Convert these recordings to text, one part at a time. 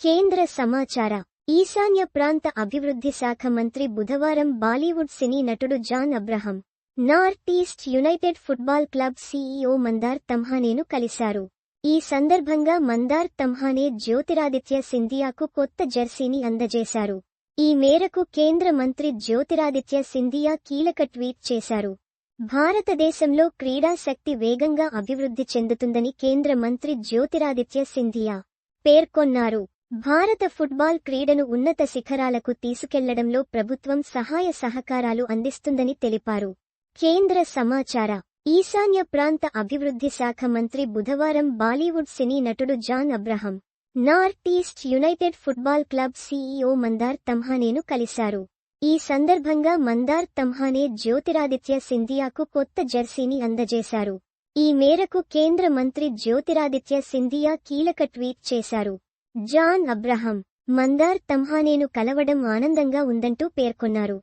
కేంద్ర సమాచార ఈశాన్య ప్రాంత అభివృద్ధి శాఖ మంత్రి బుధవారం బాలీవుడ్ సినీ నటుడు John Abraham North East United Football Club CEO Mandar తమ్హానేను కలిశారు ఈ సందర్భంగా మందార్ తమ్హానే జ్యోతిరాదిత్య సింధియాకు కొత్త జెర్సీని అందజేశారు ఈ మేరకు కేంద్ర మంత్రి జ్యోతిరాదిత్య సింధియా కీలక ట్వీట్ చేశారు భారతదేశంలో క్రీడా శక్తి వేగంగా అభివృద్ధి చెందుతుందని కేంద్ర మంత్రి జ్యోతిరాదిత్య సింధియా పేర్కొన్నారు భారత ఫుట్బాల్ క్రీడను ఉన్నత శిఖరాలకు తీసుకెళ్ళడంలో ప్రభుత్వం సహాయ సహకారాలు అందిస్తుందని తెలిపారు. కేంద్ర సమాచార ఈశాన్య ప్రాంత అభివృద్ధి శాఖ మంత్రి బుధవారం బాలీవుడ్ సినీ నటుడు John Abraham North East United Football Club CEO Mandar తమ్హానేను కలిశారు. ఈ సందర్భంగా మందార్ తమ్హానే జ్యోతిరాదిత్య సింధియాకు కొత్త జెర్సీని అందజేశారు. ఈ మేరకు కేంద్ర మంత్రి జ్యోతిరాదిత్య సింధియా కీలక ట్వీట్ చేశారు. జాన్ అబ్రహం మందార్ తమ్హానేను కలవడం ఆనందంగా ఉందంటూ పేర్కొన్నారు.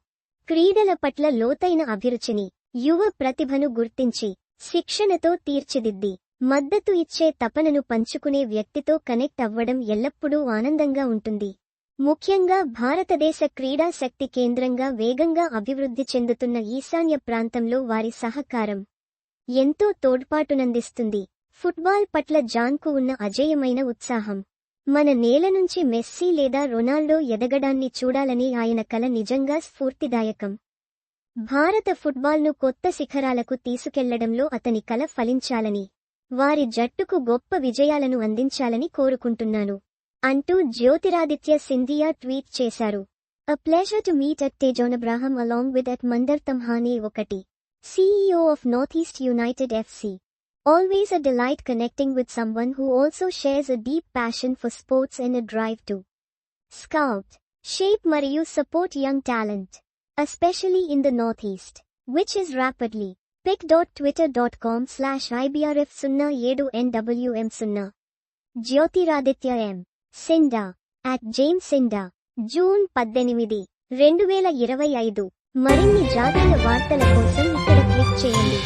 క్రీడల పట్ల లోతైన అభిరుచిని యువ ప్రతిభను గుర్తించి శిక్షణతో తీర్చిదిద్ది మద్దతు ఇచ్చే తపనను పంచుకునే వ్యక్తితో కనెక్ట్ అవ్వడం ఎల్లప్పుడూ ఆనందంగా ఉంటుంది. ముఖ్యంగా భారతదేశ క్రీడా శక్తి కేంద్రంగా వేగంగా అభివృద్ధి చెందుతున్న ఈశాన్య ప్రాంతంలో వారి సహకారం ఎంతో తోడ్పాటునందిస్తుంది. ఫుట్బాల్ పట్ల జాన్కు ఉన్న అజేయమైన ఉత్సాహం. మన నేల నుంచి మెస్సీ లేదా రొనాల్డో ఎదగడాన్ని చూడాలని ఆయన కల నిజంగా స్ఫూర్తిదాయకం. భారత ఫుట్బాల్ను కొత్త శిఖరాలకు తీసుకెళ్ళడంలో అతని కల ఫలించాలని వారి జట్టుకు గొప్ప విజయాలను అందించాలని కోరుకుంటున్నాను అంటూ జ్యోతిరాదిత్య సింధియా ట్వీట్ చేశారు. A pleasure to meet at తేజోనబ్రాహం along with at Mandar Tamhane ఒకటి CEO of North East United FC Always a delight connecting with someone who also shares a deep passion for sports and a drive to scout, shape మరియు support young talent, especially in the Northeast, which is rapidly pic.twitter.com slash IBRF 07NWM 0 Jyotiraditya M Scindia at James Scindia June పద్దెనిమిది రెండు వేల ఇరవై ఐదు మరిన్ని జాతీయ వార్తల కోసం ఇక్కడ క్లిక్ చేయండి